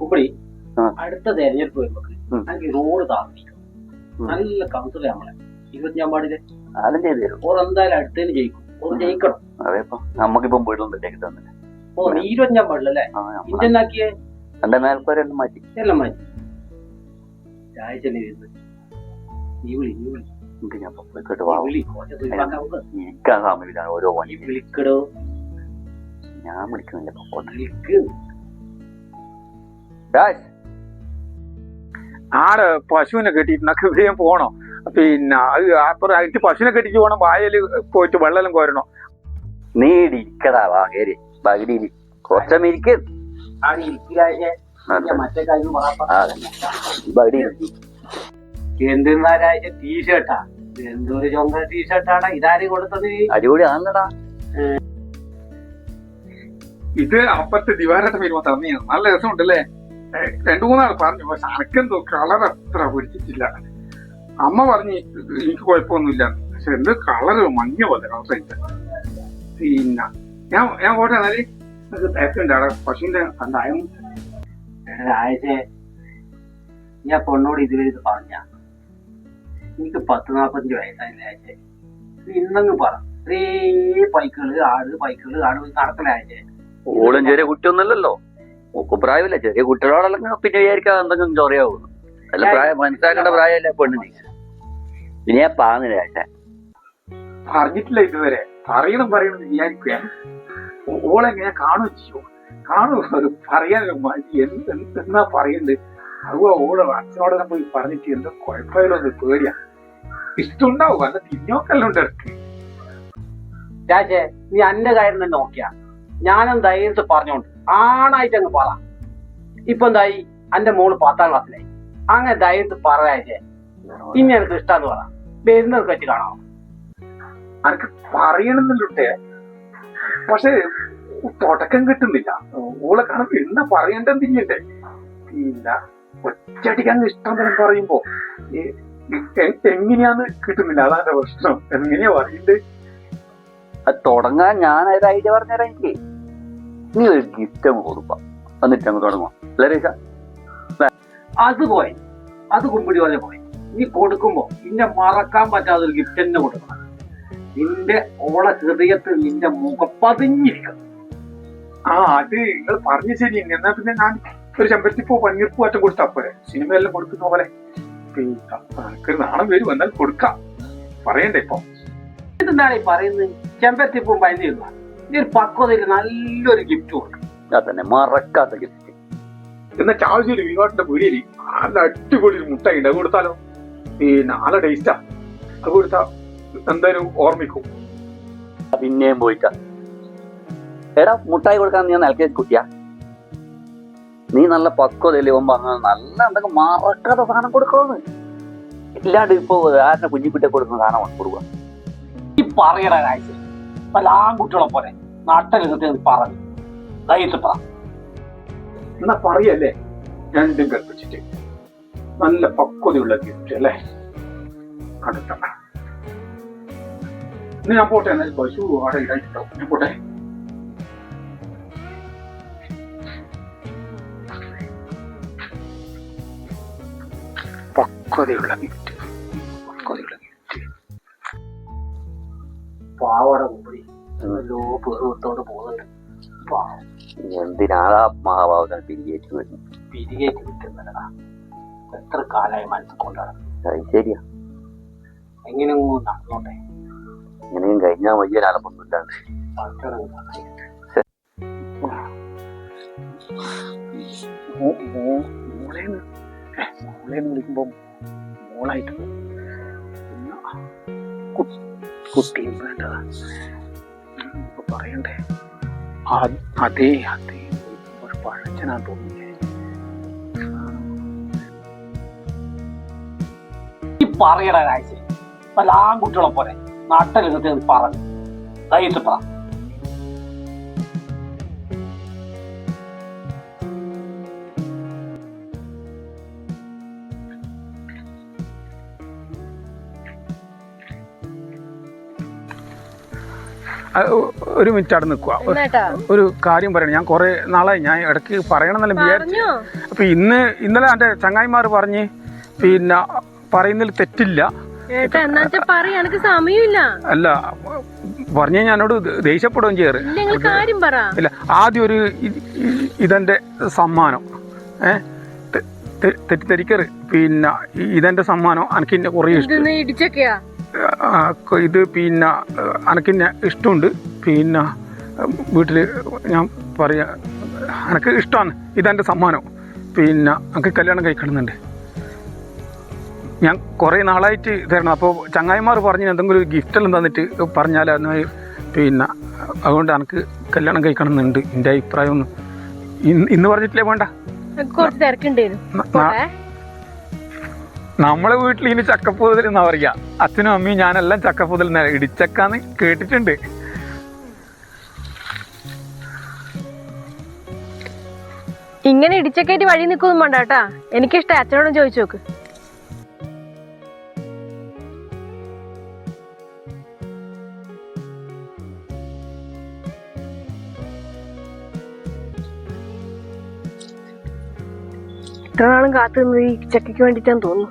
കുമ്പടി ആ. അടുത്ത തെരഞ്ഞെടുപ്പ് വരുമ്പോ ഉം. എനിക്ക് റോഡ് താമസിക്കും നല്ല കൗൺസിലർ നമ്മളെ. ഇരുപത്തിയാം പാടിൽ ആരും ചെയ്തു തരും. ഓർ എന്തായാലും അടുത്തതിന് ജയിക്കും. ഓർ ജയിക്കണം. അതേപ്പോ. നമുക്കിപ്പം വീട്ടിലൊന്നും ഇട്ടേക്ക് തന്നെ ഓ നീ ഇരുപത്തിയാം പാടില്ലല്ലേ ഇന്ത്യൻ ആക്കിയേ എന്റെ മേൽക്കാരെല്ലാം മാറ്റി. എല്ലാം മാറ്റി. ചായച്ചനെ വരുന്നത് നീ വിളി നീ വിളി. എനിക്ക് ഞാൻ വാ. ഓരോ വിളിക്കടോ. വിളിക്കുന്നില്ല വിളിക്ക് ആട് പശുവിനെ കെട്ടിയിട്ട് വേഗം പോണോ. പിന്നെ അത് അപ്പുറം ആയിട്ട് പശുവിനെ കെട്ടിച്ച് പോകണം വായൽ പോയിട്ട് വെള്ളം കോരണോ. നീ ഇരിക്കടാ വാ കേറി പകുതിയിൽ ടീഷർട്ടാ? എന്തൊരു ചൊങ്ക ടീഷർട്ടാണ് ഇതാരും കൊടുത്തത്? അടിപൊളി ആണല്ലടാ ഇത് അപ്പത്തെ ദിവാരത്തെ പേര് തന്നെയാണ്. നല്ല രസമുണ്ടല്ലേ? രണ്ടു മൂന്നാൾ പറഞ്ഞു പക്ഷെ അനക്കെന്തോ കളർ അത്ര പിടിച്ചിട്ടില്ല അമ്മ പറഞ്ഞു എനിക്ക് കുഴപ്പമൊന്നുമില്ല. പക്ഷെ എന്ത് കളറ് മഞ്ഞ പോലെ കളർ പിന്നെ ഞാൻ ഞാൻ പോട്ടെ എന്നാൽ. തിരക്കുണ്ട് അവിടെ പശുവിന്റെ കണ്ടായം? ഞാൻ പൊണ്ണോട് ഇതുവരെ ഇത് പറഞ്ഞ. എനിക്ക് പത്ത് നാൽപ്പത്തഞ്ച് വയസ്സായില്ല ആഴ്ച ഇന്നങ്ങ് പറ. ഇത്രേ പൈക്കൾ ആട് പൈക്കൾ ആട് നടക്കല ആഴ്ച ഓളും ചെറിയ കുട്ടിയൊന്നുമല്ലല്ലോ. ഓക്ക് പ്രായമില്ല. ചെറിയ കുട്ടികളോടെല്ലാം പിന്നെ വിചാരിക്കാതെ എന്തെങ്കിലും ചൊറിയാവും? അല്ല പ്രായം മനസ്സിലാക്കേണ്ട പ്രായമല്ല പെണ്ണിന്? പിന്നെ ഞാൻ പാന്നില്ല ചേട്ടാ പറഞ്ഞിട്ടില്ല ഇതുവരെ. പറയണം പറയണം വിചാരിക്കുക ഓളെ ഞാൻ കാണുകയും ചെയ്യും? കാണും അത് എന്ത് അതുപോലെ ഓളെ അച്ഛനോടെ പോയി പറഞ്ഞിട്ട് എന്തോ കുഴപ്പമില്ലോ എന്ന് പേടിയാ. ഇഷ്ടമുണ്ടാവും. അല്ല തിരിഞ്ഞോക്കെല്ലാം ഉണ്ട് ഇടയ്ക്ക് രാജേ നീ എന്റെ കാര്യം തന്നെ നോക്കിയാ. ഞാനും ധൈര്യത്തിൽ പറഞ്ഞോണ്ട്? ആണായിട്ട് അങ്ങ് പറ. ഇപ്പൊ എന്തായി? അന്റെ മോൾ പത്താം ക്ലാസ്സിലായി. അങ്ങനെ ധൈര്യത്ത് പറയാച്ചേ ഇനി എനിക്ക് ഇഷ്ടാന്ന് പറ. വരുന്നത് വെച്ച് കാണാം. അനക്ക് പറയണമെന്നുണ്ടേ പക്ഷെ തുടക്കം കിട്ടുന്നില്ല. ഓളെ കാണുമ്പോ പിന്നെ പറയണ്ടെന്ന് തിന്നിട്ടെ ഇല്ല ഒറ്റയടിക്ക് അങ്ങ് ഇഷ്ടം തന്നെ പറയുമ്പോ എങ്ങനെയാന്ന് കിട്ടുന്നില്ല. അതാ എന്റെ പ്രശ്നം. എങ്ങനെയാ പറയണ്ടേ തുടങ്ങാൻ ഞാൻ ഒരു ഐഡിയ പറഞ്ഞുതരാം എനിക്ക്. നീ ഒരു ഗിഫ്റ്റ് അങ്ങ് കൊടുക്കാം. എന്നിട്ട് അങ്ങ് തുടങ്ങാം അല്ലേ രേഷ അത് പോയി. അത് കുമ്പിടി പോലെ പോയി. നീ കൊടുക്കുമ്പോ നിന്നെ മറക്കാൻ പറ്റാത്ത ഒരു ഗിഫ്റ്റ് തന്നെ കൊടുക്കണം. നിന്റെ ഓള ഹൃദയത്തിൽ നിന്റെ മുഖം പതിഞ്ഞിരിക്കണം. ആ അത് നിങ്ങൾ പറഞ്ഞു ശരി. എന്നാ പിന്നെ ഞാൻ ഒരു ചെമ്പരത്തിപ്പോ പന്നീർപ്പൂ അറ്റം കൊടുത്താ പോരെ? സിനിമയെല്ലാം കൊടുക്കുന്ന പോലെ. എനിക്കൊരു നാണം വരും. എന്നാൽ കൊടുക്കാം. പറയണ്ടേ ഇപ്പൊ? ഇതെന്താണ് ഈ പറയുന്നത്? ചെമ്പത്തിപ്പും പൈസയില്ല നീ ഒരു പക്വതയിൽ നല്ലൊരു ഗിഫ്റ്റ് കൊടുക്കും. അതന്നെ മറക്കാത്ത ഗിഫ്റ്റ് എന്നാ ചാവശ്ശേരി വിവാട്ടിന്റെ പുരി നല്ല അടിപൊളി മുട്ട ഉണ്ട് അത് കൊടുത്താലോ? ഈ നല്ല ടേസ്റ്റാ അത് കൊടുത്താ എന്തായാലും ഓർമ്മിക്കും. പിന്നെയും പോയിട്ടാ. എടാ മുട്ടായി കൊടുക്കാൻ നീ നൽകിയ കുട്ടിയാ നീ നല്ല പക്വതയിൽ പോകുമ്പോ അങ്ങനെ നല്ല എന്തൊക്കെ മറക്കാത്ത സാധനം കൊടുക്കണമെന്ന് ഇല്ലാണ്ട് ഇപ്പൊ ആരുടെ കുഞ്ഞിക്കുട്ടിയെ കൊടുക്കുന്ന സാധനമാണ് കൊടുക്കുക ഈ പറയണ കാഴ്ച പല ആൺകുട്ടികളെ പോലെ നാട്ടിൽ പറഞ്ഞു ധൈര്യത്തിൽ പറ. എന്നാ പറയല്ലേ? രണ്ടും കൽപ്പിച്ചിട്ട്. നല്ല പക്വതയുള്ള ഗിഫ്റ്റ് അല്ലേ? അടുത്ത ഇന്ന് ഞാൻ പോട്ടെ എന്നാൽ പശു ആടെ ഇടായിട്ടുണ്ടാവും ഞാൻ പോട്ടെ. പക്വതയുള്ള ഗിഫ്റ്റ് പാവട കുമ്പടി എല്ലോ പേറുത്തോട് പോകുന്നുണ്ട്. പാവം. എന്തിനാണ് മഹാഭാവത്തിന് പിരിയേറ്റ് വരുന്നത് പിരികേറ്റ് കിട്ടുന്നല്ലടാ എത്ര കാലമായി മനസ്സിൽ കൊണ്ടാണ്? അത് ശരിയാ. എങ്ങനെ നടന്നോട്ടെ. എങ്ങനെയും കഴിഞ്ഞാൽ വലിയ മോ- മോളേന്ന് മോളേന്ന് വിളിക്കുമ്പോ മോളായിട്ട് പോകും. കുട്ടിയും വേണ്ടതാ ഉം, ഇപ്പൊ പറയണ്ടേ? അതേ അതേ. ഒരു പഴച്ചനാ തോന്നിയേ. ഈ പറയണ കാഴ്ച. പല ആൺകുട്ടികളെ പോലെ നാട്ടിൽ പറഞ്ഞു ധൈര്യത്തിൽ ഒരു മിനിറ്റ് അവിടെ നിൽക്കുക. ഒരു കാര്യം പറയണം. ഞാൻ കുറെ നാളായി ഞാൻ ഇടയ്ക്ക് പറയണമെന്നല്ല വിചാരിച്ചു. അപ്പൊ ഇന്ന് ഇന്നലെ എന്റെ ചങ്ങായിമാർ പറഞ്ഞ് പിന്നെ പറയുന്നതിൽ തെറ്റില്ല. അല്ല പറഞ്ഞു ഞാനോട് ദേഷ്യപ്പെടുകയും ചെയ്യാറ് ഇല്ല ആദ്യം ഒരു ഇതെന്റെ സമ്മാനം. ഏ? തെറ്റിദ്ധരിക്കറ് പിന്നെ ഇതെന്റെ സമ്മാനം എനിക്ക് കുറേ ഇഷ്ടം. ഇത് പിന്നെ എനിക്ക് ഇഷ്ടമുണ്ട്. പിന്നെ വീട്ടിൽ ഞാൻ പറയാ എനിക്ക് ഇഷ്ടമാണ് ഇതെന്റെ സമ്മാനം. പിന്നെ എനിക്ക് കല്യാണം കഴിക്കണമെന്നുണ്ട്. ഞാൻ കുറേ നാളായിട്ട് തരണം. അപ്പോൾ ചങ്ങായിമാർ പറഞ്ഞു എന്തെങ്കിലും ഒരു ഗിഫ്റ്റ് എല്ലാം തന്നിട്ട് പറഞ്ഞാൽ അന്ന് പിന്നെ അതുകൊണ്ട് എനിക്ക് കല്യാണം കഴിക്കണമെന്നുണ്ട്. എന്റെ അഭിപ്രായം ഒന്ന്. ഇന്ന് ഇന്ന് പറഞ്ഞിട്ടില്ലേ വേണ്ട? കുറച്ച് നമ്മളെ വീട്ടിൽ ഇനി ചക്കപ്പൂതൽ എന്നാ പറയാ? അച്ഛനും അമ്മയും ഞാനെല്ലാം ചക്കപ്പൂതൽ ഇടിച്ചക്കാന്ന് കേട്ടിട്ടുണ്ട്. ഇങ്ങനെ ഇടിച്ചക്കേറ്റ് വഴി നിൽക്കൊന്നും വേണ്ട കേട്ടാ എനിക്കിഷ്ടം അച്ഛനോടും ചോദിച്ചു നോക്ക്. ഇത്ര നാളും കാത്തു ഈ ചക്കയ്ക്ക് വേണ്ടിയിട്ടാന്ന് തോന്നുന്നു.